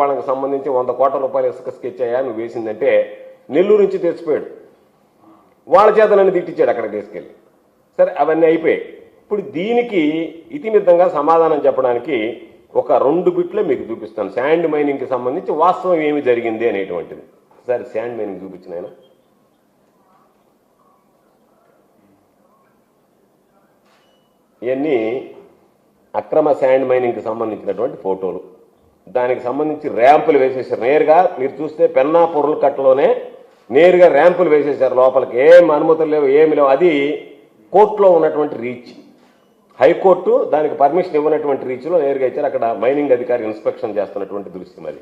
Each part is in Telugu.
వాళ్ళకి సంబంధించి వంద కోట్ల రూపాయలు ఇసుక స్కెచ్ అయ్యా నువ్వు వేసిందంటే నెల్లూరు నుంచి తెచ్చిపోయాడు. వాళ్ళ చేత నన్ను తిట్టించాడు అక్కడికి తీసుకెళ్ళి. సరే అవన్నీ అయిపోయాయి. ఇప్పుడు దీనికి ఇతిమిద్దంగా సమాధానం చెప్పడానికి ఒక రెండు బిట్లే మీకు చూపిస్తాను. శాండ్ మైనింగ్కి సంబంధించి వాస్తవం ఏమి జరిగింది అనేటువంటిది. సరే శాండ్ మైనింగ్ చూపించిన ఆయన ఇవన్నీ అక్రమ శాండ్ మైనింగ్కి సంబంధించినటువంటి ఫోటోలు. దానికి సంబంధించి ర్యాంపులు వేసేసారు నేరుగా మీరు చూస్తే పెన్నా పొరుల కట్టలోనే నేరుగా ర్యాంపులు వేసేసారు లోపలికి. ఏం అనుమతులు లేవు ఏమి లేవు. అది కోర్టులో ఉన్నటువంటి రీచ్. హైకోర్టు దానికి పర్మిషన్ ఇవ్వనటువంటి రీచ్లో నేరుగా ఇచ్చారు. అక్కడ మైనింగ్ అధికారి ఇన్స్పెక్షన్ చేస్తున్నటువంటి దృశ్యం అది.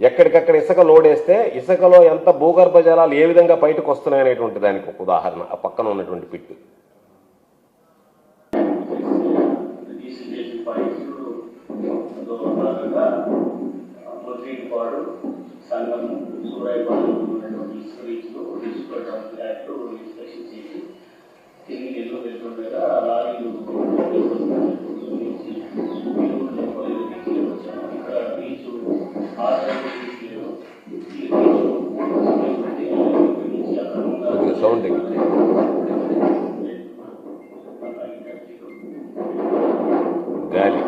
ఎక్కడికక్కడ ఇసుక లోడేస్తే ఇసుకలో ఎంత భూగర్భ జలాలు ఏ విధంగా బయటకు వస్తున్నాయనేటువంటి దానికి ఒక ఉదాహరణ. ఆ పక్కన ఉన్నటువంటి పిట్టు. అందులో భాగంగా ముద్రీపాడు సంఘం సూరాయిపాడు ఉన్నటువంటి రీచ్లో డిస్ట్రిక్ట్ ఆఫ్ యాక్ట్ ఇన్స్పెక్షన్ చేసి తిరిగి నెల్లూరు వెళ్తుండగా లారీలు ఇక్కడ బీచ్ ఆర్డర్ తీసుకెళ్ళారు ఈ బీచ్ అక్రమంగా కొద్దిగా సౌండ్ తగ్గింది గాలి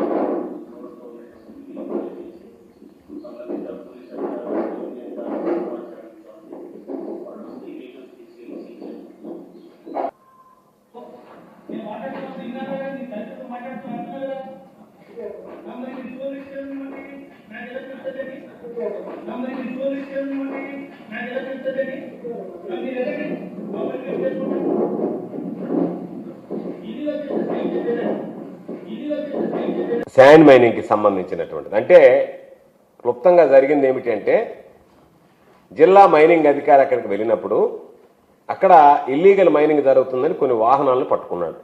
శాండ్ మైనింగ్కి సంబంధించినటువంటిది. అంటే క్లుప్తంగా జరిగింది ఏమిటి అంటే జిల్లా మైనింగ్ అధికారి అక్కడికి వెళ్ళినప్పుడు అక్కడ ఇల్లీగల్ మైనింగ్ జరుగుతుందని కొన్ని వాహనాలను పట్టుకున్నాడు.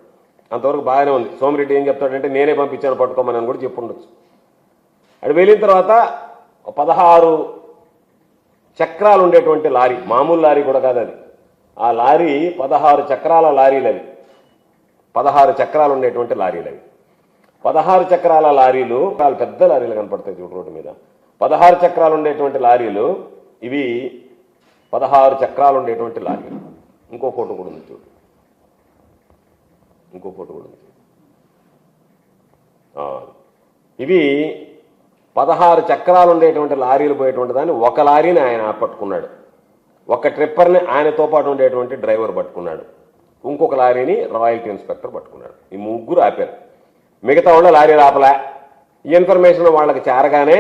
అంతవరకు బాగానే ఉంది. సోమిరెడ్డి ఏం చెప్తాడంటే నేనే పంపించాను పట్టుకోమని అని కూడా చెప్పుండొచ్చు. అటు వెళ్ళిన తర్వాత పదహారు చక్రాలు ఉండేటువంటి లారీ మామూలు లారీ కూడా కాదు అది. ఆ లారీ పదహారు చక్రాల లారీలు అవి. పదహారు చక్రాలు ఉండేటువంటి లారీలు అవి. పదహారు చక్రాల లారీలు చాలా పెద్ద లారీలు కనపడతాయి చూడు రోడ్డు మీద. పదహారు చక్రాలు ఉండేటువంటి లారీలు ఇవి పదహారు చక్రాలు ఉండేటువంటి లారీలు. ఇంకో ఫోటో కూడా ఉంది చూడు. ఇంకో ఫోటో కూడా ఉంది. ఇవి పదహారు చక్రాలు ఉండేటువంటి లారీలు పోయేటువంటి దాన్ని ఒక లారీని ఆయన పట్టుకున్నాడు. ఒక ట్రిప్పర్ని ఆయనతో పాటు ఉండేటువంటి డ్రైవర్ పట్టుకున్నాడు. ఇంకొక లారీని రాయల్టీ ఇన్స్పెక్టర్ పట్టుకున్నాడు. ఈ ముగ్గురు ఆపారు. మిగతా వాళ్ళు లారీ ఆపలే. ఈ ఇన్ఫర్మేషన్ వాళ్ళకి చేరగానే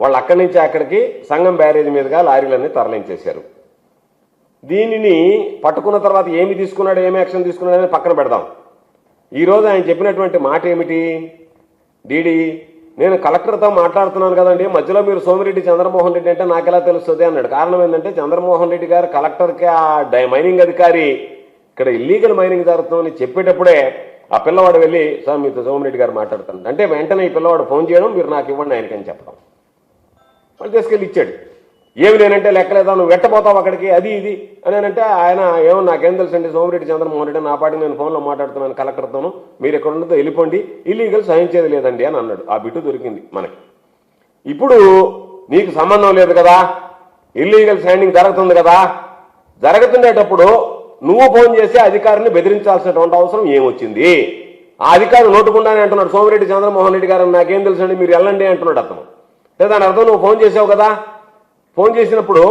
వాళ్ళు అక్కడి నుంచి అక్కడికి సంగం బ్యారేజ్ మీదుగా లారీలన్నీ తరలించేశారు. దీనిని పట్టుకున్న తర్వాత ఏమి తీసుకున్నాడు ఏమి యాక్షన్ తీసుకున్నాడు అనేది పక్కన పెడదాం. ఈరోజు ఆయన చెప్పినటువంటి మాట ఏమిటి? డీడీ నేను కలెక్టర్తో మాట్లాడుతున్నాను కదండి. మధ్యలో మీరు సోమిరెడ్డి చంద్రమోహన్ రెడ్డి అంటే నాకు ఎలా తెలుస్తుంది అన్నాడు. కారణం ఏంటంటే చంద్రమోహన్ రెడ్డి గారు కలెక్టర్కి ఆ డై మైనింగ్ అధికారి ఇక్కడ ఇల్లీగల్ మైనింగ్ జరుగుతుందని చెప్పేటప్పుడే ఆ పిల్లవాడు వెళ్ళి సార్ మీతో సోమిరెడ్డి గారు మాట్లాడుతాను అంటే వెంటనే ఈ పిల్లవాడు ఫోన్ చేయడం మీరు నాకు ఇవ్వండి ఆయనకని చెప్పడం. వాళ్ళు తీసుకెళ్ళి ఇచ్చాడు. ఏమి నేనంటే లెక్కలేదా? నువ్వు వెట్టపోతావు అక్కడికి అది ఇది అని అంటే ఆయన ఏమో నాకేం తెలుసండి సోమిరెడ్డి చంద్రమోహన్ రెడ్డి నా పాటికి నేను ఫోన్లో మాట్లాడుతున్నాను కలెక్టర్తోనూ. మీరు ఎక్కడ ఉన్నదో వెళ్ళిపోండి ఇల్లీగల్ సహించేది లేదండి అని అన్నాడు. ఆ బిట్టు దొరికింది మనకి. ఇప్పుడు నీకు సంబంధం లేదు కదా ఇల్లీగల్ సైనింగ్ జరుగుతుంది కదా జరుగుతుండేటప్పుడు నువ్వు ఫోన్ చేసి అధికారిని బెదిరించాల్సినటువంటి అవసరం ఏమొచ్చింది? ఆ అధికారి నోటుకుండానే అంటున్నాడు సోమిరెడ్డి చంద్రమోహన్ రెడ్డి గారు నాకేం తెలుసండి మీరు వెళ్ళండి అంటున్నాడు అతను. లేదా దాని అర్థం నువ్వు ఫోన్ చేసావు కదా ఫోన్ చేసినప్పుడు